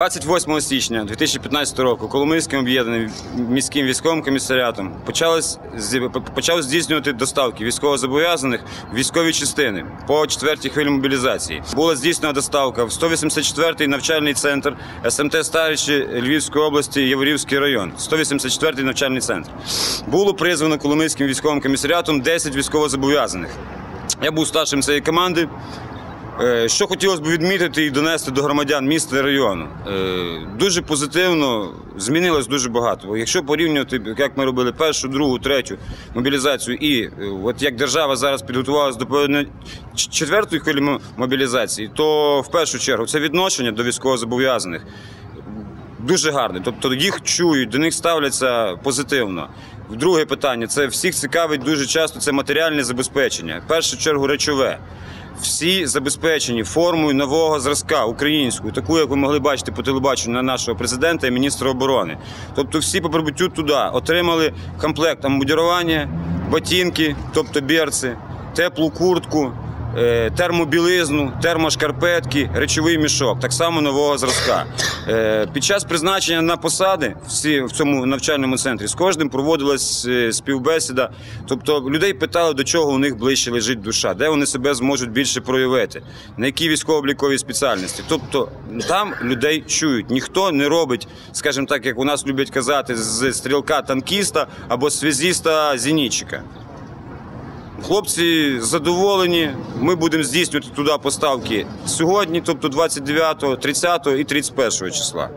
28 січня 2015 року Коломийським об'єднаним міським військовим комісаріатом почав здійснювати доставки військовозобов'язаних в військові частини по четвертій хвилі мобілізації. Була здійснена доставка в 184-й навчальний центр СМТ Старичі Львівської області, Яворівський район, 184-й навчальний центр. Було призвано Коломийським військовим комісаріатом 10 військовозобов'язаних. Я був старшим цієї команди. Е, Що хотілося б відмітити і донести до громадян міста і району. Е, Дуже позитивно змінилось дуже багато. Якщо порівнювати, як ми робили першу, другу, третю мобілізацію, і е, от як держава зараз підготувалася до четвертої хвилі мобілізації, то в першу чергу це відношення до військовозобов'язаних дуже гарне. Тобто їх чують, до них ставляться позитивно. Друге питання це всіх цікавить дуже часто це матеріальне забезпечення. В першу чергу речове. Всі забезпечені формою нового зразка українською, таку, як ви могли бачити по телебаченню на нашого президента і міністра оборони. Тобто, всі по прибуттю туди отримали комплект амбудірування, ботинки, тобто берці, теплу куртку, термобілизну, термошкарпетки, речовий мішок, так само нового зразка. Е, Під час призначення на посади всі в цьому навчальному центрі з кожним проводилась е, співбесіда. Тобто людей питали, до чого у них ближче лежить душа, де вони себе зможуть більше проявити, на які військово-облікові спеціальності. Тобто там людей чують. Ніхто не робить, скажімо так, як у нас люблять казати, з стрілка танкіста або связіста зенітчика. Хлопці задоволені. Ми будемо здійснювати туди поставки сьогодні, тобто 29, 30 і 31 числа.